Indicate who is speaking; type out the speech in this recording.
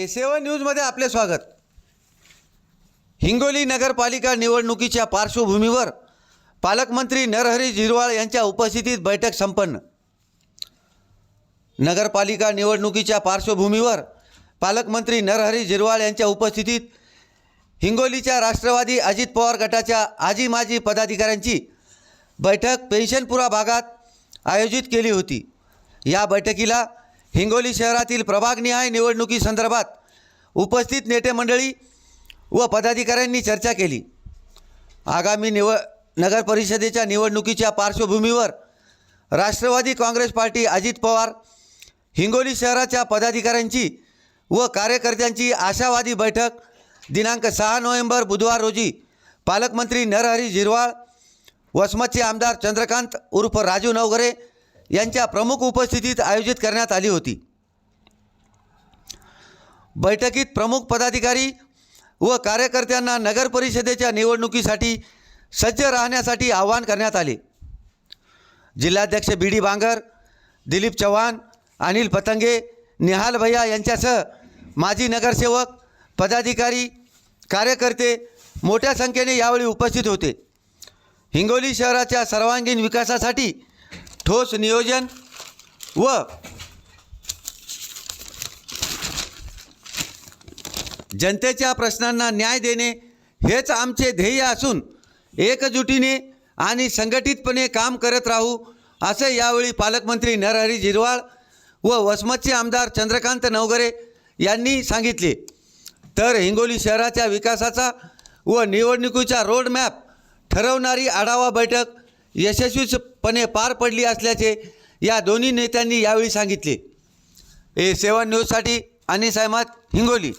Speaker 1: ए न्यूजमध्ये आपले स्वागत. हिंगोली नगरपालिका निवडणुकीच्या पार्श्वभूमीवर पालकमंत्री नरहरी झिरवाळ यांच्या उपस्थितीत बैठक संपन्न. नगरपालिका निवडणुकीच्या पार्श्वभूमीवर पालकमंत्री नरहरी झिरवाळ यांच्या उपस्थितीत हिंगोलीच्या राष्ट्रवादी अजित पवार गटाच्या आजी माजी पदाधिकाऱ्यांची बैठक पेन्शनपुरा भागात आयोजित केली होती. या बैठकीला हिंगोली शहरातील प्रभागनिहाय निवडणुकीसंदर्भात उपस्थित नेते मंडळी व पदाधिकाऱ्यांनी चर्चा केली. आगामी निव नगर परिषदेच्या निवडणुकीच्या पार्श्वभूमीवर राष्ट्रवादी काँग्रेस पार्टी अजित पवार हिंगोली शहराच्या पदाधिकाऱ्यांची व कार्यकर्त्यांची आशावादी बैठक दिनांक सहा नोव्हेंबर बुधवार रोजी पालकमंत्री नरहरी झिरवाळ वसमतचे आमदार चंद्रकांत उर्फ राजू नवघरे यांच्या प्रमुख उपस्थितीत आयोजित करण्यात आली होती. बैठकीत प्रमुख पदाधिकारी व कार्यकर्त्यांना नगर परिषदेच्या निवडणुकीसाठी सज्ज राहण्यासाठी आवाहन करण्यात आले. जिल्हाध्यक्ष बी डी बांगर दिलीप चव्हाण अनिल पतंगे निहाल भैया यांच्यासह माजी नगरसेवक पदाधिकारी कार्यकर्ते मोठ्या संख्येने यावेळी उपस्थित होते. हिंगोली शहराच्या सर्वांगीण विकासासाठी ठोस नियोजन व जनतेच्या प्रश्नांना न्याय देणे हेच आमचे ध्येय असून एकजुटीने आणि संघटितपणे काम करत राहू असे यावेळी पालकमंत्री नरहरी झिरवाळ व वसमतचे आमदार चंद्रकांत नवगरे यांनी सांगितले. तर हिंगोली शहराच्या विकासाचा व निवडणुकीचा रोडमॅप ठरवणारी आढावा बैठक यशस्वीपणे पार पडली असल्याचे या दोन्ही नेत्यांनी यावेळी सांगितले. ए सेवन न्यूजसाठी अनिस अहमद हिंगोली.